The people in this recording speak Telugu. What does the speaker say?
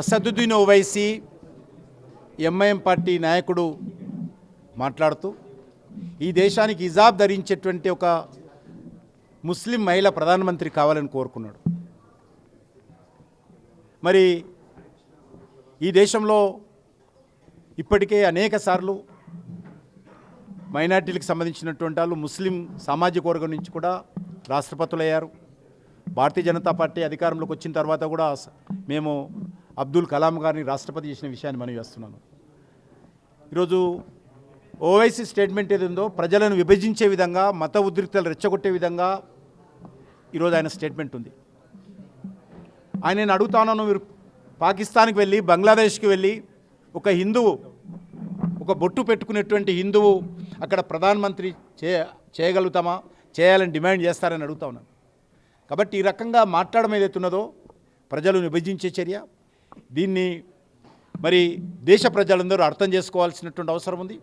అసదుద్దీన్ ఓవైసీ ఎంఐఎం పార్టీ నాయకుడు మాట్లాడుతూ ఈ దేశానికి ఇజాబ్ ధరించేటువంటి ఒక ముస్లిం మహిళ ప్రధానమంత్రి కావాలని కోరుకున్నాడు. మరి ఈ దేశంలో ఇప్పటికే అనేక సార్లు మైనార్టీలకు సంబంధించినటువంటి వాళ్ళు ముస్లిం సామాజిక వర్గం నుంచి కూడా రాష్ట్రపతులయ్యారు. భారతీయ జనతా పార్టీ అధికారంలోకి వచ్చిన తర్వాత కూడా మేము అబ్దుల్ కలాం గారిని రాష్ట్రపతి చేసిన విషయాన్ని మనం చేస్తున్నాను. ఈరోజు ఓవైసీ స్టేట్మెంట్ ఏది ఉందో ప్రజలను విభజించే విధంగా మత ఉద్రిక్తలు రెచ్చగొట్టే విధంగా ఈరోజు ఆయన స్టేట్మెంట్ ఉంది. ఆయన నేను అడుగుతాను మీరు పాకిస్తాన్కి వెళ్ళి బంగ్లాదేశ్కి వెళ్ళి ఒక హిందువు ఒక బొట్టు పెట్టుకునేటువంటి హిందువు అక్కడ ప్రధానమంత్రి చే చేయగలుగుతామా చేయాలని డిమాండ్ చేస్తారని అడుగుతా ఉన్నాను. కాబట్టి ఈ రకంగా మాట్లాడడం ఏదైతే ఉన్నదో విభజించే చర్య దీన్ని మరి దేశ ప్రజలందరూ అర్థం చేసుకోవాల్సినటువంటి అవసరం ఉంది.